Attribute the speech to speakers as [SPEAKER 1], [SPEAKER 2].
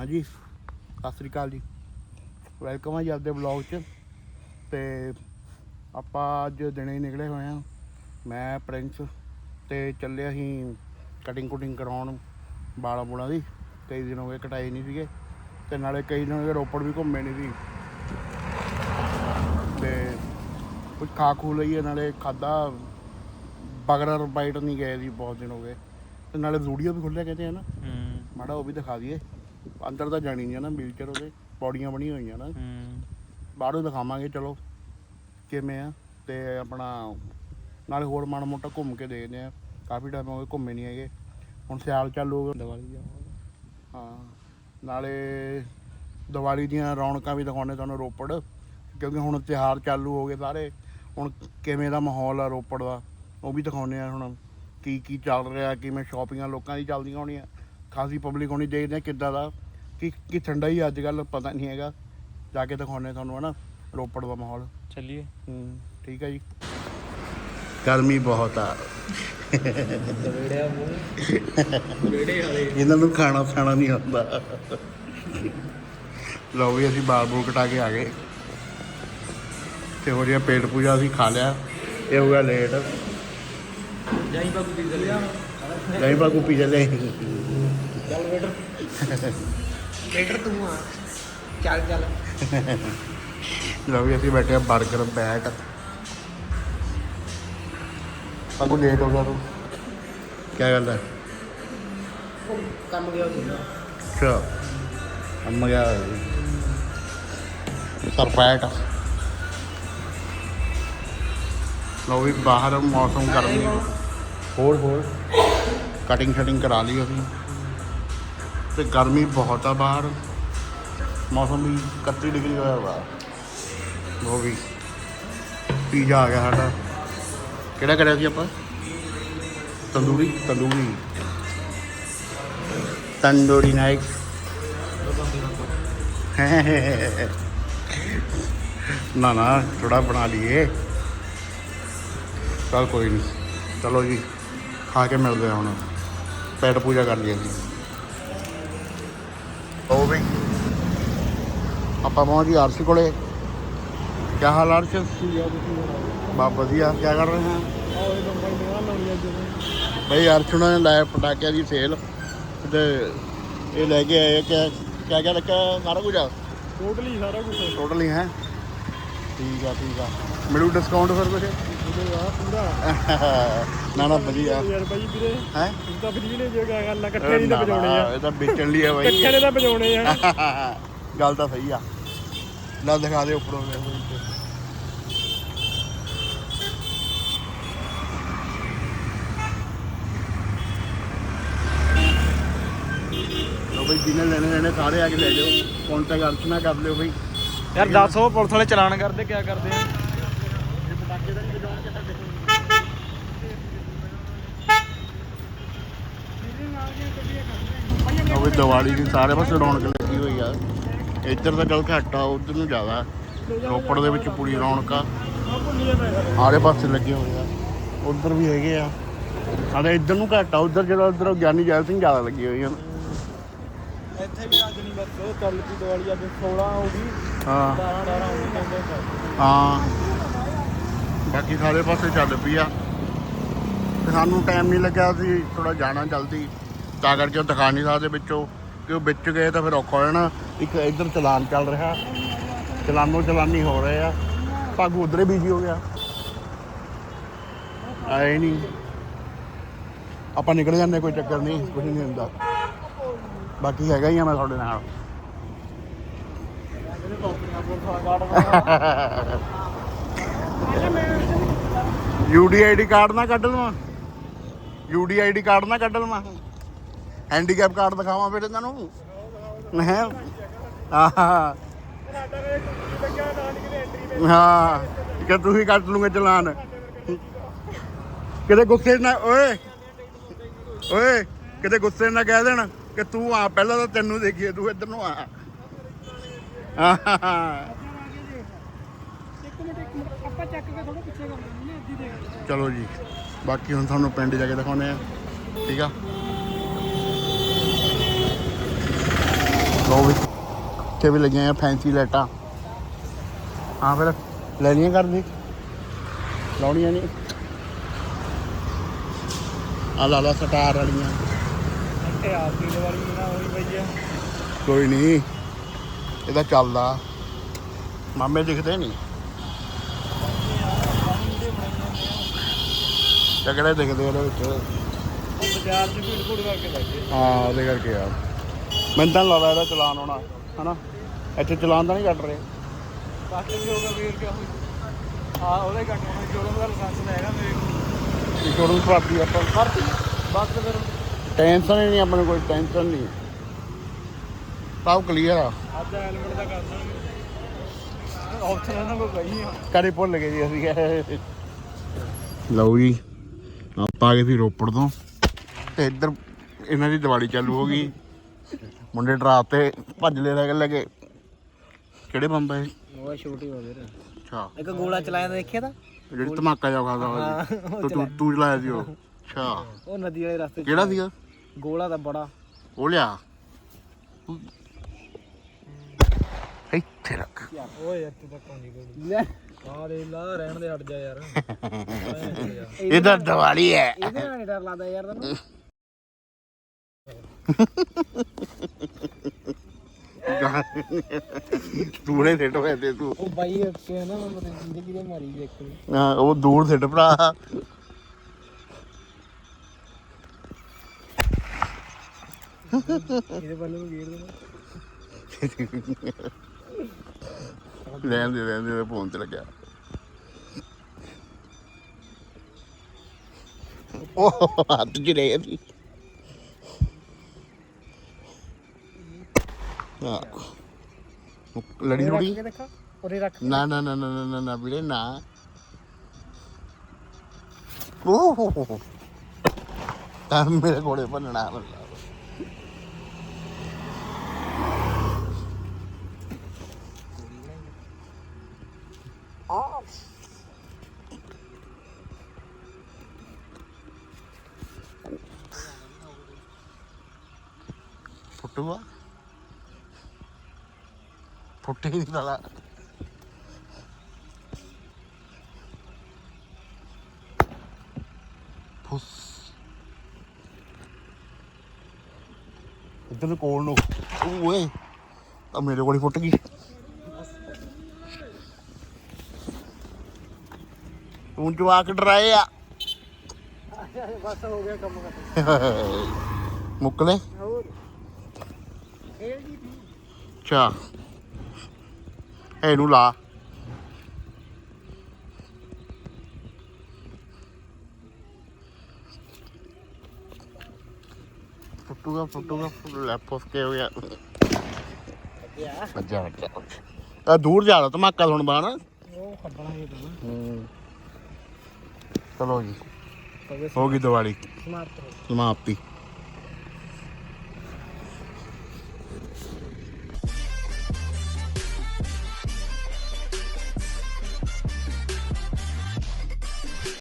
[SPEAKER 1] ਹਾਂਜੀ। ਸਤਿ ਸ੍ਰੀ ਅਕਾਲ ਜੀ। ਵੈਲਕਮ ਹੈ ਜੀ ਅੱਜ ਦੇ ਵਲੌਗ 'ਚ। ਤੇ ਆਪਾਂ ਅੱਜ ਦਿਨੇ ਹੀ ਨਿਕਲੇ ਹੋਏ ਆ। ਮੈਂ ਪ੍ਰਿੰਸ ਤੇ ਚੱਲੇ ਅਸੀਂ ਕਟਿੰਗ ਕੁਟਿੰਗ ਕਰਾਉਣ ਬਾਲਾਂ ਬੁਲਾਂ ਦੀ। ਕਈ ਦਿਨ ਹੋ ਗਏ ਕਟਾਈ ਨਹੀਂ ਸੀਗੇ। ਤੇ ਨਾਲੇ ਕਈ ਦਿਨ ਹੋ ਗਏ ਰੋਪੜ ਵੀ ਘੁੰਮੇ ਨਹੀਂ ਸੀ। ਤੇ ਕੁਝ ਖਾ ਖੂ ਲਈਏ ਨਾਲੇ ਖਾਦਾ ਬਗਰ ਬਾਈਟ ਨਹੀਂ ਗਏ ਸੀ ਬਹੁਤ ਦਿਨ ਹੋ ਗਏ। ਤੇ ਨਾਲੇ ਜ਼ੂਡੀਓ ਵੀ ਖੁੱਲਿਆ ਕਹਿੰਦੇ ਆ ਨਾ। ਮਾੜਾ ਉਹ ਵੀ ਦਿਖਾ ਦਈਏ। ਅੰਦਰ ਤਾਂ ਜਾਣੀ ਨਹੀਂ ਆ ਨਾ ਵੀਲਚੇਅਰ ਉਹਦੇ ਪੌੜੀਆਂ ਬਣੀਆਂ ਹੋਈਆਂ ਨਾ।
[SPEAKER 2] ਹੂੰ।
[SPEAKER 1] ਬਾਹਰੋਂ ਦਿਖਾਵਾਂਗੇ ਚਲੋ ਕਿਵੇਂ ਆ। ਤੇ ਆਪਣਾ ਨਾਲੇ ਹੋਰ ਮਾੜਾ ਮੋਟਾ ਘੁੰਮ ਕੇ ਦੇਖਦੇ ਆ। ਕਾਫੀ ਟਾਈਮ ਹੋ ਗਿਆ ਘੁੰਮੇ ਨਹੀਂ ਹੈਗੇ। ਹੁਣ ਸਿਆਲ ਚਾਲੂ ਹੋ ਗਿਆ
[SPEAKER 2] ਦੀਵਾਲੀ ਆ
[SPEAKER 1] ਹਾਂ ਨਾਲੇ ਦੀਵਾਲੀ ਦੀਆਂ ਰੌਣਕਾਂ ਵੀ ਦਿਖਾਉਣੇ ਤੁਹਾਨੂੰ ਰੋਪੜ। ਕਿਉਂਕਿ ਹੁਣ ਤਿਉਹਾਰ ਚਾਲੂ ਹੋ ਗਏ ਸਾਰੇ। ਹੁਣ ਕਿਵੇਂ ਦਾ ਮਾਹੌਲ ਆ ਰੋਪੜ ਦਾ ਉਹ ਵੀ ਦਿਖਾਉਣੇ ਆ ਹੁਣ। ਕੀ ਕੀ ਚੱਲ ਰਿਹਾ ਕਿਵੇਂ ਸ਼ਾਪਿੰਗਾਂ ਲੋਕਾਂ ਦੀ ਚੱਲਦੀਆਂ ਹੋਣੀਆਂ। ਖਾਸੀ ਪਬਲਿਕ ਹੋਣੀ ਦੇਖਦੇ ਆ ਕਿੱਦਾਂ ਦਾ ਕਿ ਕਿ ਠੰਡਾ ਹੀ ਅੱਜ ਕੱਲ ਪਤਾ ਨਹੀਂ ਹੈਗਾ। ਜਾ ਕੇ ਦਿਖਾਉਣੇ ਤੁਹਾਨੂੰ ਹਨਾ ਰੋਪੜ ਦਾ ਮਾਹੌਲ।
[SPEAKER 2] ਚੱਲੀਏ।
[SPEAKER 1] ਹੂੰ ਠੀਕ ਹੈ ਜੀ। ਗਰਮੀ ਬਹੁਤ ਆ। ਇਹਨਾਂ ਨੂੰ ਖਾਣਾ ਖਾਣਾ ਨਹੀਂ ਆਉਂਦਾ। ਲਓ ਵੀ ਅਸੀਂ ਬਾਲ ਬੂਲ ਕਟਾ ਕੇ ਆ ਗਏ। ਤੇ ਹੋ ਰਿਹਾ ਪੇਟ ਪੂਜਾ ਅਸੀਂ ਖਾ ਲਿਆ ਇਹ ਹੋ ਗਿਆ ਲੇਟ
[SPEAKER 2] ਜਾਈ ਬਾਬੂ ਦੀ ਚੱਲਿਆ
[SPEAKER 1] ਨਹੀਂ ਬਾਕੂ ਪੀ ਚੱਲੇ
[SPEAKER 2] ਚੱਲ ਵੇਟਰ। ਵੇਟਰ ਤੂੰ ਆ। ਚੱਲ ਚੱਲ।
[SPEAKER 1] ਲਓ ਵੀ ਅਸੀਂ ਬੈਠੇ ਆ 버ਗਰ ਬੈਟ। ਬਾਕੂ ਲੇਟ ਹੋ ਗਿਆ ਤੂੰ। ਕੀ ਗੱਲ ਹੈ
[SPEAKER 2] ਕੰਮ ਗਿਆ ਸੀ
[SPEAKER 1] ਅੱਛਾ। ਅੰਮ ਗਿਆ ਸਰਪੈਟ ਲਓ ਵੀ ਬਾਹਰ ਮੌਸਮ ਗਰਮੀ। ਹੋਰ ਹੋਰ। ਕਟਿੰਗ ਸ਼ਟਿੰਗ ਕਰਾ ਲਈ ਅਸੀਂ। ਤੇ ਗਰਮੀ ਬਹੁਤ ਆ ਬਾਹਰ। ਮੌਸਮ ਵੀ 31 ਡਿਗਰੀ ਹੋਇਆ ਬਾਹਰ ਉਹ ਵੀ, ਪੀਜ਼ਾ ਆ ਗਿਆ ਸਾਡਾ। ਕਿਹੜਾ ਕਰਿਆ ਸੀ ਆਪਾਂ? ਤੰਦੂਰੀ ਤੰਦੂਰੀ। ਤੰਦੂਰੀ ਨਾਈਟ। ਨਾ ਨਾ ਥੋੜਾ ਬਣਾ ਲਈਏ। ਚਲ ਕੋਈ ਨਹੀਂ ਚਲੋ ਜੀ। ਖਾ ਕੇ ਮਿਲਦੇ ਹਾਂ ਹੁਣ। ਪੈਟ ਪੂਜਾ ਕਰ ਲਈਏ ਜੀ ਉਹ ਵੀ। ਆਪਾਂ ਪਹੁੰਚ ਗਏ ਆਰਸੀ ਕੋਲੇ। ਕੀ ਹਾਲ ਆਰਸ਼ ਬਾ ਵਧੀਆ। ਕੀ ਕਰ ਰਹੇ ਹਾਂ? ਬਈ ਅਰਸ਼ ਉਹਨਾਂ ਨੇ ਲਾਇਆ ਪਟਾਕਿਆਂ ਦੀ ਸੇਲ। ਤੇ ਇਹ ਲੈ ਕੇ ਆਏ ਕਿ ਕਿਆ ਕਿਆ ਰੱਖਿਆ ਸਾਰਾ ਕੁਝ? ਆ
[SPEAKER 2] ਟੋਟਲੀ ਸਾਰਾ ਕੁਝ।
[SPEAKER 1] ਟੋਟਲੀ ਹੈ। ਠੀਕ ਆ ਠੀਕ ਆ। ਮਿਲੂ ਡਿਸਕਾਊਂਟ ਫਿਰ ਕੁਝ
[SPEAKER 2] ਆ
[SPEAKER 1] ਨਾ ਨਾ ਵਧੀਆ।
[SPEAKER 2] ਯਾਰ ਬਾਈ ਵੀਰੇ
[SPEAKER 1] ਹੈ?
[SPEAKER 2] ਤੂੰ ਤਾਂ ਫਰੀ ਨੇ ਜੋ ਗੱਲ ਆ ਇਕੱਠੇ ਨਹੀਂ ਤਾਂ ਵਜਾਉਣੇ ਆ।
[SPEAKER 1] ਇਹ ਤਾਂ ਵੇਚਣ ਲਈ ਆ ਬਾਈ।
[SPEAKER 2] ਇਕੱਠੇ ਨੇ ਤਾਂ ਵਜਾਉਣੇ ਆ।
[SPEAKER 1] ਗੱਲ ਤਾਂ ਸਹੀ ਆ। ਲੈ ਦਿਖਾ ਦੇ ਉੱਪਰੋਂ ਦੇ ਲੋ ਬਈ ਜਿਹਨੇ ਲੈਣੇ ਲੈਣੇ ਸਾਰੇ ਆ ਕੇ ਲੈ ਜਾਓ। ਕੰਟੈਕਟ ਅਰਚਨਾ ਕਰ ਲਿਓ ਬਈ।
[SPEAKER 2] ਯਾਰ ਦੱਸ ਪੁਲਿਸ ਵਾਲੇ ਚਲਾਨ ਕਰਦੇ ਕਿਆ ਕਰਦੇ ਆ
[SPEAKER 1] ਇਹ ਪਟਾਕੇ ਤਾਂ ਨਹੀਂ ਵਜਾਉਣਗੇ ਸਾਡੇ ਵੀ ਦੀਵਾਲੀ ਦੀ ਸਾਰੇ ਪਾਸੇ ਰੌਣਕ ਲੱਗੀ ਹੋਈ ਆ। ਇੱਧਰ ਤਾਂ ਗੱਲ ਘੱਟ ਆ ਉਧਰ ਨੂੰ ਜ਼ਿਆਦਾ। ਰੋਪੜ ਦੇ ਵਿੱਚ ਪੂਰੀ ਰੌਣਕ ਆ। ਆਲੇ ਪਾਸੇ ਲੱਗੇ ਹੋਏ ਆ। ਉਧਰ ਵੀ ਹੈਗੇ ਆ। ਸਾਡੇ ਇੱਧਰ ਨੂੰ ਘੱਟ ਆ ਉਧਰ ਜਿਹੜਾ ਉਧਰ ਗਿਆਨੀ ਜੈਲ ਸਿੰਘ ਜ਼ਿਆਦਾ ਲੱਗੀ ਹੋਈ ਆ।
[SPEAKER 2] ਇੱਥੇ ਵੀ ਅੱਜ ਨਹੀਂ ਬਸ ਉਹ ਚੱਲ ਪਈ ਦੀਵਾਲੀ ਅੱਜ 16 ਹੋ ਗਈ।
[SPEAKER 1] ਹਾਂ।
[SPEAKER 2] 17 18 ਹੋ ਗਈ ਕਹਿੰਦੇ
[SPEAKER 1] ਹਾਂ। ਬਾਕੀ ਸਾਰੇ ਪਾਸੇ ਚੱਲ ਪਈ ਆ। ਤੇ ਸਾਨੂੰ ਟਾਈਮ ਨਹੀਂ ਲੱਗਿਆ ਸੀ ਥੋੜਾ ਜਾਣਾ ਜਲਦੀ। ਤਾਂ ਕਰਕੇ ਉਹ ਦਿਖਾ ਨਹੀਂ ਸਕਦੇ ਵਿੱਚੋਂ, ਕਿ ਉਹ ਵਿੱਚ ਗਏ ਤਾਂ ਫਿਰ ਔਖਾ ਹੋ ਜਾਣਾ। ਇੱਕ ਇੱਧਰ ਚਲਾਨ ਚੱਲ ਰਿਹਾ। ਚਲਾਨੋ ਚਲਾਨੀ ਹੋ ਰਹੇ ਆ। ਭਾਗੂ ਉਧਰੇ ਬੀਜੀ ਹੋ ਗਿਆ। ਆਏ ਨਹੀਂ ਆਪਾਂ ਨਿਕਲ ਜਾਂਦੇ ਕੋਈ ਚੱਕਰ ਨਹੀਂ ਕੁਝ ਨਹੀਂ ਹੁੰਦਾ। ਬਾਕੀ ਹੈਗਾ ਹੀ ਆ ਮੈਂ ਤੁਹਾਡੇ ਨਾਲ। ਯੂਡੀਆਈਡੀ ਕਾਰਡ ਨਾ ਕੱਢ ਲਵਾਂ। ਯੂਡੀਆਈਡੀ ਕਾਰਡ ਨਾ ਕੱਢ ਲਵਾਂ। ਹੈਂਡੀਕੈਪ ਕਾਰਡ ਦਿਖਾਵਾਂ ਫਿਰ ਇਹਨਾਂ ਨੂੰ? ਹੈ? ਆਹ। ਹਾਂ ਕਿ ਤੁਸੀਂ ਕੱਟ ਲੂਗੇ ਚਲਾਨ। ਕਿਤੇ ਗੁੱਸੇ ਨਾ ਓਏ। ਓਏ ਕਿਤੇ ਗੁੱਸੇ ਨਾ ਕਹਿ ਦੇਣ ਕਿ ਤੂੰ ਆ ਪਹਿਲਾਂ ਤਾਂ ਤੈਨੂੰ ਦੇਖੀਏ ਤੂੰ ਇੱਧਰ ਨੂੰ ਆ। ਚਲੋ ਜੀ ਬਾਕੀ ਹੁਣ ਤੁਹਾਨੂੰ ਪਿੰਡ ਜਾ ਕੇ ਦਿਖਾਉਨੇ ਆ ਠੀਕ ਆ? ਲੋ ਵੀ ਤੇ ਵੀ ਲੱਗੀਆਂ ਆ ਫੈਂਸੀ ਲਾਈਟਾਂ। ਹਾਂ ਫਿਰ ਲੈਣੀਆਂ ਕਰਦੀ ਲਾਉਣੀਆਂ ਨਹੀਂ। ਆ ਲਾ ਲਾ ਸਟਾਰ ਵਾਲੀਆਂ।
[SPEAKER 2] ਇੱਥੇ ਆਪ ਦੀ ਦੀਵਾਲੀ ਨਾ ਹੋਈ ਪਈ ਆ।
[SPEAKER 1] ਕੋਈ ਨਹੀਂ ਇਹਦਾ ਚੱਲਦਾ। ਮਾਮੇ ਦਿਖਦੇ ਨਹੀਂ। ਤਗੜੇ ਦਿਖਦੇ ਉਹਦੇ ਵਿੱਚ।
[SPEAKER 2] ਬਾਜ਼ਾਰ 'ਚ ਭੀੜ ਭੂੜ ਕਰਕੇ ਬੈਠੇ
[SPEAKER 1] ਹਾਂ ਉਹਦੇ ਕਰਕੇ ਆ। ਮੈਨੂੰ ਤਾਂ ਲੱਗਦਾ ਇਹਦਾ ਚਲਾਨ ਹੋਣਾ ਹਨਾ? ਇੱਥੇ ਚਲਾਨ ਤਾਂ ਨਹੀਂ ਕੱਟ ਰਹੇ।
[SPEAKER 2] ਵੀ ਹੋਗਾ ਵੀਰ ਹੋਈ ਆ ਉਹਦੇ ਕੱਟ ਹੋਣਾ ਜੋੜਨ ਦਾ ਲਾਇਸੈਂਸ ਹੈਗਾ ਮੇਰੇ ਕੋਲ।
[SPEAKER 1] ਇੰਸ਼ੋਰੈਂਸ ਭਰਤੀ ਆਪਾਂ।
[SPEAKER 2] ਭਰਤੀ? ਬਸ ਫਿਰ।
[SPEAKER 1] ਟੈਨਸ਼ਨ ਹੀ ਨਹੀਂ ਆਪਾਂ ਨੂੰ ਕੋਈ ਟੈਨਸ਼ਨ ਨਹੀਂ। ਸਭ ਕਲੀਅਰ ਆ।
[SPEAKER 2] ਅੱਜ ਹੈਲਮਟ ਦਾ ਕਰ ਦਾਂਗੇ। ਆਪਸ਼ਨ ਇਹਨਾਂ ਕੋਲ ਗਈ ਆ।
[SPEAKER 1] ਕਦੇ ਭੁੱਲ ਗਏ ਜੀ ਅਸੀਂ। ਲਓ ਜੀ ਆਪਾਂ ਆ ਗਏ ਸੀ ਰੋਪੜ ਤੋਂ। ਤੇ ਇੱਧਰ ਇਹਨਾਂ ਦੀ ਦੀਵਾਲੀ ਚਾਲੂ ਹੋ ਗਈ। ਮੁੰਡੇ ਡਰਾਤੇ ਭੱਜ ਲੈ ਰਹਿ ਲੱਗੇ ਕਿਹੜੇ ਬੰਬ ਹੈ
[SPEAKER 2] ਉਹ ਛੋਟੀ ਹੋ ਵੀਰ।
[SPEAKER 1] ਅੱਛਾ।
[SPEAKER 2] ਇੱਕ ਗੋਲਾ ਚਲਾਇਆ ਤਾਂ ਦੇਖਿਆ ਤਾਂ?
[SPEAKER 1] ਜਿਹੜੀ ਧਮਾਕਾ ਜਾ। ਖਾਦਾ ਤੂੰ- ਤੂੰ ਤੂੰ ਚਲਾਇਆ ਸੀ ਉਹ। ਅੱਛਾ।
[SPEAKER 2] ਉਹ ਨਦੀ ਵਾਲੇ ਰਸਤੇ
[SPEAKER 1] ਕਿਹੜਾ ਸੀਗਾ?
[SPEAKER 2] ਗੋਲਾ ਤਾਂ ਬੜਾ।
[SPEAKER 1] ਉਹ ਲਿਆ। ਇੱਥੇ ਰੱਖ।
[SPEAKER 2] ਓਏ ਯਾਰ ਤੂੰ ਤਾਂ ਕੋਣੀ ਗੋਲੀ। ਲੈ। ਆ ਦੇ ਲਾ ਰਹਿਣ ਦੇ ਹਟ ਜਾ ਯਾਰ।
[SPEAKER 1] ਇਹ ਤਾਂ ਦੀਵਾਲੀ ਹੈ।
[SPEAKER 2] ਇਹਦੇ ਨਾਲ ਡਰ ਲੱਗਦਾ ਯਾਰ ਤੈਨੂੰ।
[SPEAKER 1] ਸਿੱਟ ਤੇ ਤੂੰ।
[SPEAKER 2] ਉਹ ਬਾਈ ਨਾ ਮੈਂ ਪਤਾ ਨਹੀਂ ਕਿਹਦੇ ਮਾਰੀ ਦੇਖ
[SPEAKER 1] ਹਾਂ, ਉਹ ਦੂਰ ਸਿੱਟ ਭਰਾ।
[SPEAKER 2] ਇਹਦੇ ਵੱਲ ਨੂੰ ਗੇੜ ਦੇਣਾ।
[SPEAKER 1] ਰਹਿਣ ਦੇ ਰਹਿਣ ਦੇ ਫੋਨ ਤੇ ਲੱਗਿਆ। ਉਹ ਹੱਥ ਚ ਰਹਿ ਗਈ। ਹਾਂ ਲੜੀ ਥੋੜੀ
[SPEAKER 2] ਕੇ ਦੇਖਾ ਉਰੇ ਰੱਖ
[SPEAKER 1] ਨਾ ਨਾ ਨਾ ਨਾ ਨਾ ਨਾ ਵੀਰੇ ਨਾ ਉਹ ਤਾਂ ਮੇਰੇ ਕੋਲੇ ਭੰਨਣਾ ਮਤਲਬ ਫੁੱਟੂਆ ਫੁੱਟੇ ਹੀ ਸਾਲਾ। ਫੁੱਸ। ਇੱਧਰ ਨੂੰ ਕੋਲ ਨੂੰ। ਓਏ ਆ ਮੇਰੇ ਕੋਲ ਹੀ ਫੁੱਟ ਗਈ। ਤੂੰ ਜਵਾਕ ਡਰਾਏ ਆ।
[SPEAKER 2] ਬਸ ਹੋ ਗਿਆ ਕੰਮ ਕਰ
[SPEAKER 1] ਮੁੱਕਲੇ
[SPEAKER 2] ਹੋਰ। ਇਹ ਜੀ
[SPEAKER 1] ਅੱਛਾ। ਇਹਨੂੰ ਲਾ ਫੁੱਟੂਗਾ ਫੁੱਟੂਗਾ ਲੈ ਫੁੱਸ ਕੇ ਹੋ ਗਿਆ
[SPEAKER 2] ਗਿਆ
[SPEAKER 1] ਅੱਜਾ ਅੱਜਾ ਆ ਦੂਰ ਜਾ ਰਹਾ ਧਮਾਕਾ ਸੁਣ ਬਾਣ
[SPEAKER 2] ਉਹ ਖੱਬਣਾ ਹੀ ਤਾਂ
[SPEAKER 1] ਹੂੰ। ਚਲੋ ਜੀ। ਹੋ ਗਈ ਦੀਵਾਲੀ। ਸਮਾਪਤੀ।